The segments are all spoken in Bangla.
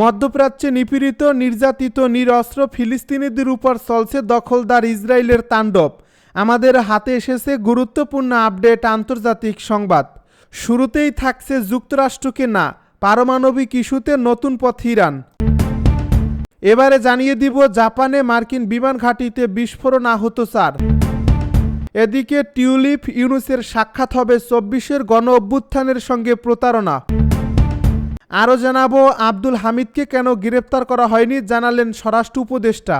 মধ্যপ্রাচ্যে নিপীড়িত, নির্যাতিত, নিরস্ত্র ফিলিস্তিনিদের উপর চলছে দখলদার ইসরায়েলের তাণ্ডব। আমাদের হাতে এসেছে গুরুত্বপূর্ণ আপডেট আন্তর্জাতিক সংবাদ। শুরুতেই থাকছে যুক্তরাষ্ট্রকে না, পারমাণবিক ইস্যুতে নতুন পথ ইরান। এবারে জানিয়ে দিব জাপানে মার্কিন বিমান ঘাঁটিতে বিস্ফোরণ আহত চার। এদিকে টিউলিপ ইউনুসের সাক্ষাৎ হবে চব্বিশের গণ অভ্যুত্থানের সঙ্গে প্রতারণা। আরও জানাব, আব্দুল হামিদকে কেন গ্রেপ্তার করা হয়নি জানালেন স্বরাষ্ট্র উপদেষ্টা।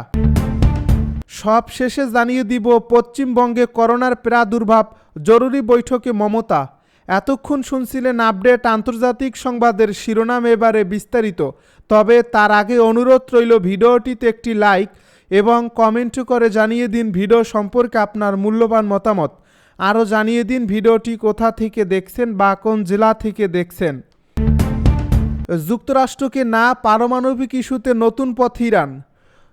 সব শেষে জানিয়ে দিব, পশ্চিমবঙ্গে করোনার প্রাদুর্ভাব, জরুরি বৈঠকে মমতা। এতক্ষণ শুনছিলেন আপডেট আন্তর্জাতিক সংবাদের শিরোনাম এবারে বিস্তারিত। তবে তার আগে অনুরোধ রইল ভিডিওটিতে একটি লাইক এবং কমেন্ট করে জানিয়ে দিন ভিডিও সম্পর্কে আপনার মূল্যবান মতামত। আরও জানিয়ে দিন ভিডিওটি কোথা থেকে দেখছেন বা কোন জেলা থেকে দেখছেন। যুক্তরাষ্ট্রকে না পারমাণবিক ইস্যুতে নতুন পথ ইরান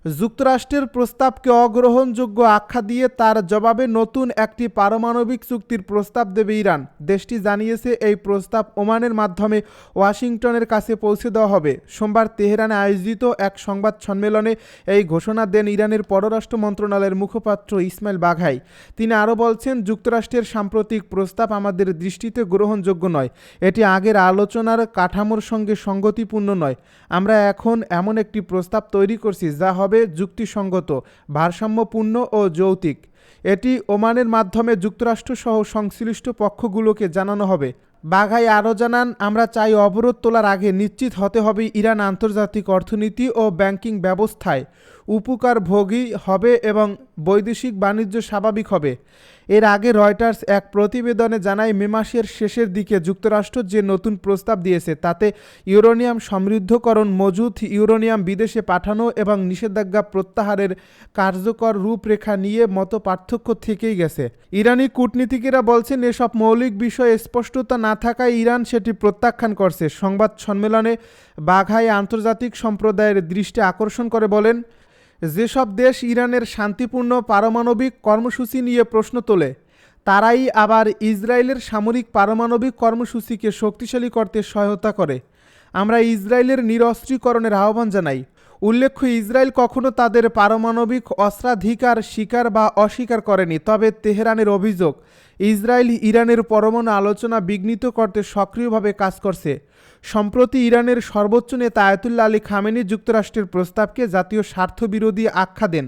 যুক্তরাষ্ট্রের প্রস্তাবকে অগ্রহণযোগ্য আখ্যা দিয়ে তার জবাবে নতুন একটি পারমাণবিক চুক্তির প্রস্তাব দেবে ইরান। দেশটি জানিয়েছে এই প্রস্তাব ওমানের মাধ্যমে ওয়াশিংটনের কাছে পৌঁছে দেওয়া হবে। সোমবার তেহরানে আয়োজিত এক সংবাদ সম্মেলনে এই ঘোষণা দেন ইরানের পররাষ্ট্র মন্ত্রণালয়ের মুখপাত্র ইসমাইল বাঘাই। তিনি আরও বলছেন, যুক্তরাষ্ট্রের সাম্প্রতিক প্রস্তাব আমাদের দৃষ্টিতে গ্রহণযোগ্য নয়। এটি আগের আলোচনার কাঠামোর সঙ্গে সঙ্গতিপূর্ণ নয়। আমরা এখন এমন একটি প্রস্তাব তৈরি করছি যা হবে যুক্তিসঙ্গত, ভারসাম্যপূর্ণ ও যৌতিক এটি ওমানের মাধ্যমে যুক্তরাষ্ট্রসহ সংশ্লিষ্ট পক্ষগুলোকে জানানো হবে। বাঘাই আরও জানান, আমরা চাই অবরোধ তোলার আগে নিশ্চিত হতে হবে ইরান আন্তর্জাতিক অর্থনীতি ও ব্যাংকিং ব্যবস্থায় উপকার ভোগী হবে এবং বৈদেশিক বাণিজ্য স্বাভাবিক হবে। এর আগে রয়টার্স এক প্রতিবেদনে জানায়, মে মাসের শেষের দিকে যুক্তরাষ্ট্র যে নতুন প্রস্তাব দিয়েছে, তাতে ইউরোনিয়াম সমৃদ্ধকরণ, মজুত ইউরোনিয়াম বিদেশে পাঠানো এবং নিষেধাজ্ঞা প্রত্যাহারের কার্যকর রূপরেখা নিয়ে মতো পার্থক্য থেকেই গেছে। ইরানি কূটনীতিকেরা বলছেন, এসব মৌলিক বিষয়ে স্পষ্টতা না থাকায় ইরান সেটি প্রত্যাখ্যান করছে। সংবাদ সম্মেলনে বাঘাই আন্তর্জাতিক সম্প্রদায়ের দৃষ্টি আকর্ষণ করে বলেন যেসব দেশ ইরানের শান্তিপূর্ণ পারমাণবিক কর্মসূচি নিয়ে প্রশ্ন তোলে, তারাই আবার ইসরায়েলের সামরিক পারমাণবিক কর্মসূচিকে শক্তিশালী করতে সহায়তা করে। আমরা ইসরায়েলের নিরস্ত্রীকরণের আহ্বান জানাই। উল্লেখ্য, ইসরায়েল কখনো তাদের পারমাণবিক অস্ত্রাধিকার স্বীকার বা অস্বীকার করেনি, তবে তেহরানের অভিযোগ, ইসরায়েল ইরানের পরমাণু আলোচনা বিঘ্নিত করতে সক্রিয়ভাবে কাজ করছে। সম্প্রতি ইরানের সর্বোচ্চ নেতা আয়াতুল্লা আলী খামেনি যুক্তরাষ্ট্রের প্রস্তাবকে জাতীয় স্বার্থবিরোধী আখ্যা দেন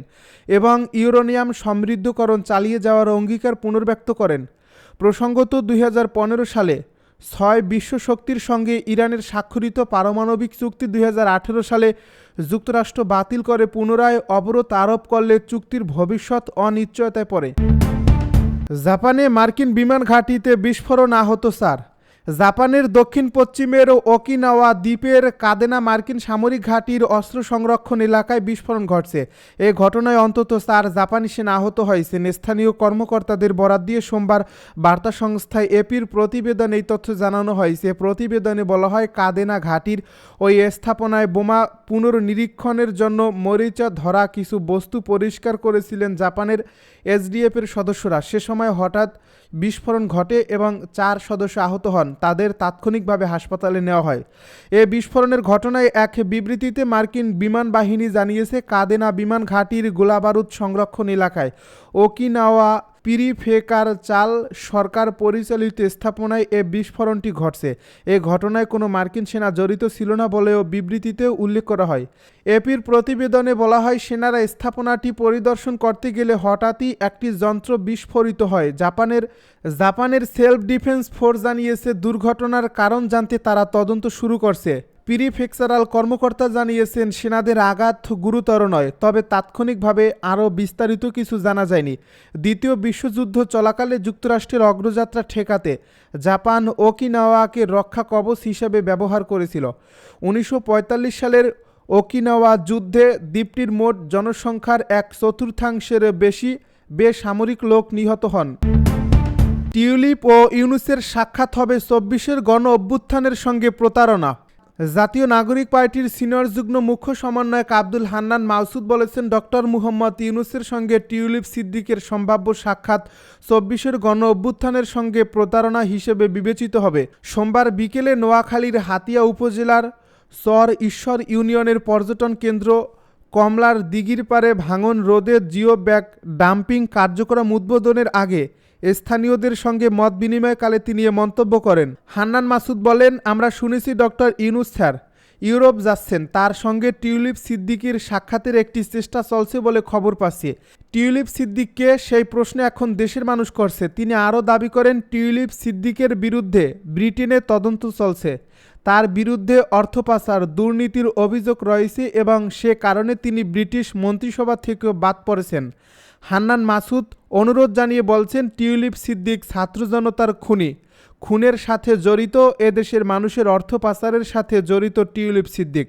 এবং ইউরোনিয়াম সমৃদ্ধকরণ চালিয়ে যাওয়ার অঙ্গীকার পুনর্ব্যক্ত করেন। প্রসঙ্গত, দুই হাজার পনেরো সালে ছয় বিশ্ব শক্তির সঙ্গে ইরানের স্বাক্ষরিত পারমাণবিক চুক্তি, দুই হাজার আঠেরো সালে যুক্তরাষ্ট্র বাতিল করে পুনরায় অবরোধ আরোপ করলে চুক্তির ভবিষ্যৎ অনিশ্চয়তায় পড়ে। জাপানে মার্কিন বিমান ঘাঁটিতে বিস্ফোরণ আহত স্যার। জাপানের দক্ষিণ পশ্চিমের ওকিনাওয়া দ্বীপের কাদেনা মার্কিন সামরিক ঘাঁটির অস্ত্র সংরক্ষণ এলাকায় বিস্ফোরণ ঘটছে। এ ঘটনায় অন্তত চার জাপানি সেনা আহত হয়েছেন। স্থানীয় কর্মকর্তাদের বরাত দিয়ে সোমবার বার্তা সংস্থায় এপির প্রতিবেদন এই তথ্য জানানো হয়েছে। প্রতিবেদনে বলা হয়, কাদেনা ঘাঁটির ওই স্থাপনায় বোমা পুনর্নিরীক্ষণের জন্য মরিচা ধরা কিছু বস্তু পরিষ্কার করেছিলেন জাপানের এসডিএফের সদস্যরা। সে সময় হঠাৎ বিস্ফোরণ ঘটে এবং চার সদস্য আহত হন, তাদের তাৎক্ষণিকভাবে হাসপাতালে নেওয়া হয়। এ বিস্ফোরণের ঘটনায় এক বিবৃতিতে মার্কিন বিমান বাহিনী জানিয়েছে, কাদেনা বিমান ঘাঁটির গোলাবারুদ সংরক্ষণ এলাকায় ওকিনাওয়া পিরিফেকার চাল সরকার পরিচালিত স্থাপনায় এ বিস্ফোরণটি ঘটছে। এ ঘটনায় কোনো মার্কিন সেনা জড়িত ছিল না বলেও বিবৃতিতে উল্লেখ করা হয়। এপির প্রতিবেদনে বলা হয়, সেনারা স্থাপনাটি পরিদর্শন করতে গেলে হঠাৎই একটি যন্ত্র বিস্ফোরিত হয়। জাপানের জাপানের সেলফ ডিফেন্স ফোর্স জানিয়েছে, দুর্ঘটনার কারণ জানতে তারা তদন্ত শুরু করছে। প্রিফেকচারাল কর্মকর্তা জানিয়েছেন, সেনাদের আঘাত গুরুতর নয়, তবে তাৎক্ষণিকভাবে আরও বিস্তারিত কিছু জানা যায়নি। দ্বিতীয় বিশ্বযুদ্ধ চলাকালে যুক্তরাষ্ট্রের অগ্রযাত্রা ঠেকাতে জাপান ওকিনাওয়াকে রক্ষা কবচ হিসেবে ব্যবহার করেছিল। উনিশশো পঁয়তাল্লিশ সালের ওকিনাওয়া যুদ্ধে দ্বীপটির মোট জনসংখ্যার এক চতুর্থাংশের বেশি বেসামরিক লোক নিহত হন। টিউলিপ ও ইউনুসের সাক্ষাৎ হবে চব্বিশের গণ অভ্যুত্থানের সঙ্গে প্রতারণা। জাতীয় নাগরিক পার্টির সিনিয়র যুগ্ম মুখ্য সমন্বয়ক আব্দুল হান্নান মাসুদ বলেছেন, ডক্টর মুহম্মদ ইউনুসের সঙ্গে টিউলিপ সিদ্দিকের সম্ভাব্য সাক্ষাৎ চব্বিশের গণ অভ্যুত্থানের সঙ্গে প্রতারণা হিসেবে বিবেচিত হবে। সোমবার বিকেলে নোয়াখালীর হাতিয়া উপজেলার চর ঈশ্বর ইউনিয়নের পর্যটন কেন্দ্র কমলার দিঘির পারে ভাঙন রোদে জিও ব্যাগ ডাম্পিং কার্যক্রম উদ্বোধনের আগে স্থানীয়দের সঙ্গে মত বিনিময়কালে তিনি এ মন্তব্য করেন। হান্নান মাসুদ বলেন, আমরা শুনেছি ডক্টর ইউনুস স্যার, ইউরোপ যাচ্ছেন। তার সঙ্গে টিউলিপ সিদ্দিকির সাক্ষাতের একটি চেষ্টা চলছে বলে খবর পাচ্ছি। টিউলিপ সিদ্দিককে সেই প্রশ্ন এখন দেশের মানুষ করছে। তিনি আরও দাবি করেন, টিউলিপ সিদ্দিকের বিরুদ্ধে ব্রিটেনে তদন্ত চলছে। তার বিরুদ্ধে অর্থ পাচার দুর্নীতির অভিযোগ রয়েছে এবং সে কারণে তিনি ব্রিটিশ মন্ত্রিসভা থেকেও বাদ পড়েছেন। হান্নান মাসুদ অনুরোধ জানিয়ে বলছেন, টিউলিপ সিদ্দিক ছাত্র জনতার খুনি। খুনের সাথে জড়িত এদেশের মানুষের অর্থ পাচারের সাথে জড়িত টিউলিপ সিদ্দিক।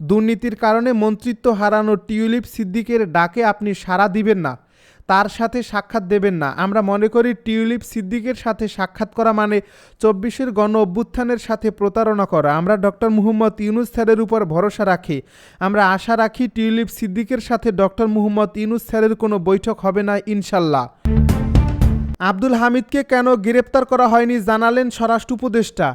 দুর্নীতির কারণে মন্ত্রিত্ব হারানো টিউলিপ সিদ্দিকের ডাকে আপনি সাড়া দিবেন না। তার সাথে সাক্ষাৎ দেবেন না। আমরা মনে করি টিউলিপ সিদ্দিকের সাথে সাক্ষাৎ করা মানে চব্বিশের গণ অভ্যুত্থানের সাথে প্রতারণা করা। আমরা ডক্টর মুহম্মদ ইউনুস স্যারের উপর ভরসা রাখি। আমরা আশা রাখি টিউলিপ সিদ্দিকের সাথে ডক্টর মুহম্মদ ইউনুস স্যারের কোনো বৈঠক হবে না, ইনশাল্লাহ। আব্দুল হামিদকে কেন গ্রেপ্তার করা হয়নি জানালেন স্বরাষ্ট্র উপদেষ্টা।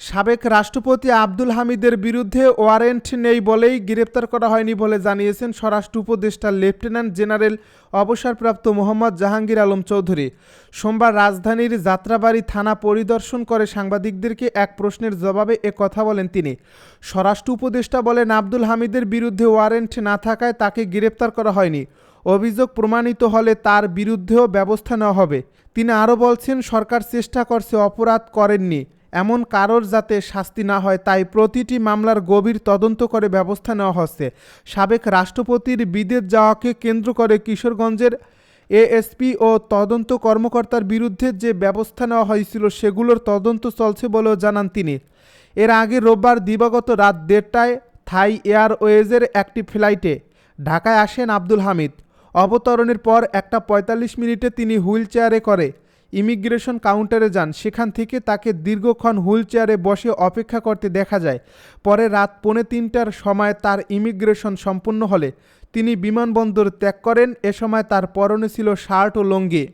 সাবেক রাষ্ট্রপতি আব্দুল হামিদের বিরুদ্ধে ওয়ারেন্ট নেই বলেই গ্রেপ্তার করা হয়নি বলে জানিয়েছেন স্বরাষ্ট্র উপদেষ্টা লেফটেন্যান্ট জেনারেল অবসরপ্রাপ্ত মোহাম্মদ জাহাঙ্গীর আলম চৌধুরী। সোমবার রাজধানীর যাত্রাবাড়ি থানা পরিদর্শন করে সাংবাদিকদেরকে এক প্রশ্নের জবাবে এ কথা বলেন তিনি। স্বরাষ্ট্র উপদেষ্টা বলেন, আব্দুল হামিদের বিরুদ্ধে ওয়ারেন্ট না থাকায় তাকে গ্রেপ্তার করা হয়নি। অভিযোগ প্রমাণিত হলে তার বিরুদ্ধেও ব্যবস্থা নেওয়া হবে। তিনি আরও বলছেন, সরকার চেষ্টা করছে, অপরাধ করেননি। এমন কারোর যাতে শাস্তি না হয় তাই প্রতিটি মামলার গভীর তদন্ত করে ব্যবস্থা নেওয়া হচ্ছে। সাবেক রাষ্ট্রপতির বিদেশ যাওয়াকে কেন্দ্র করে কিশোরগঞ্জের এএসপি ও তদন্ত কর্মকর্তার বিরুদ্ধে যে ব্যবস্থা নেওয়া হয়েছিল সেগুলোর তদন্ত চলছে বলেও জানান তিনি। এর আগে রোববার দিবাগত রাত দেড়টায় থাই এয়ারওয়েজের একটি ফ্লাইটে ঢাকায় আসেন আব্দুল হামিদ। অবতরণের পর একটা পঁয়তাল্লিশ মিনিটে তিনি হুইল চেয়ারে করে ইমিগ্রেশন কাউন্টারে যান। সেখান থেকে তাকে দীর্ঘক্ষণ হুইল চেয়ারে বসে অপেক্ষা করতে দেখা যায়। পরে রাত পৌনে তিনটার সময় তার ইমিগ্রেশন সম্পূর্ণ হলে তিনি বিমানবন্দর ত্যাগ করেন। এ সময় তার পরনে ছিল শার্ট ও লঙ্গি।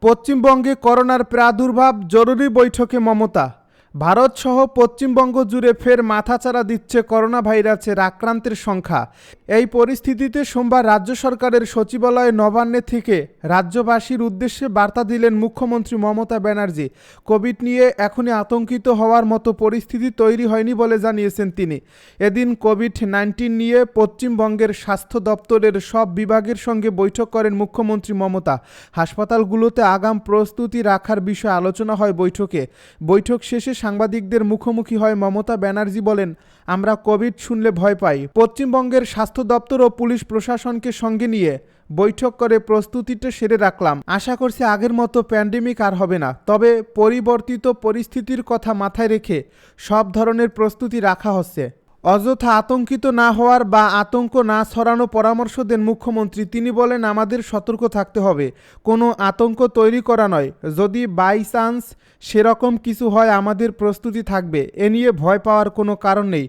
পশ্চিমবঙ্গে করোনার প্রাদুর্ভাব জরুরি বৈঠকে মমতা ভারত সহ পশ্চিমবঙ্গ জুড়ে ফের মাথাচাড়া দিচ্ছে করোনা ভাইরাসের আক্রান্তের সংখ্যা। এই পরিস্থিতিতে সোমবার রাজ্য সরকারের সচিবালয় নবান্নে থেকে রাজ্যবাসীর উদ্দেশ্যে বার্তা দিলেন মুখ্যমন্ত্রী মমতা ব্যানার্জি। কোভিড নিয়ে এখনই আতঙ্কিত হওয়ার মতো পরিস্থিতি তৈরি হয়নি বলে জানিয়েছেন তিনি। এদিন কোভিড নাইন্টিন নিয়ে পশ্চিমবঙ্গের স্বাস্থ্য দপ্তরের সব বিভাগের সঙ্গে বৈঠক করেন মুখ্যমন্ত্রী মমতা। হাসপাতালগুলোতে আগাম প্রস্তুতি রাখার বিষয়ে আলোচনা হয় বৈঠকে। বৈঠক শেষে সাংবাদিকদের মুখোমুখি হয় মমতা ব্যানার্জি বলেন, আমরা কোভিড শুনলে ভয় পাই। পশ্চিমবঙ্গের স্বাস্থ্য দপ্তর ও পুলিশ প্রশাসনকে সঙ্গে নিয়ে বৈঠক করে প্রস্তুতিটা সেরে রাখলাম। আশা করছি আগের মতো প্যান্ডেমিক আর হবে না। তবে পরিবর্তিত পরিস্থিতির কথা মাথায় রেখে সব ধরনের প্রস্তুতি রাখা হচ্ছে। অযথা আতঙ্কিত না হওয়ার বা আতঙ্ক না ছড়ানো পরামর্শ দেন মুখ্যমন্ত্রী। তিনি বলেন, আমাদের সতর্ক থাকতে হবে। কোনো আতঙ্ক তৈরি করা নয়। যদি বাই চান্স সেরকম কিছু হয়, আমাদের প্রস্তুতি থাকবে। এ নিয়ে ভয় পাওয়ার কোনো কারণ নেই।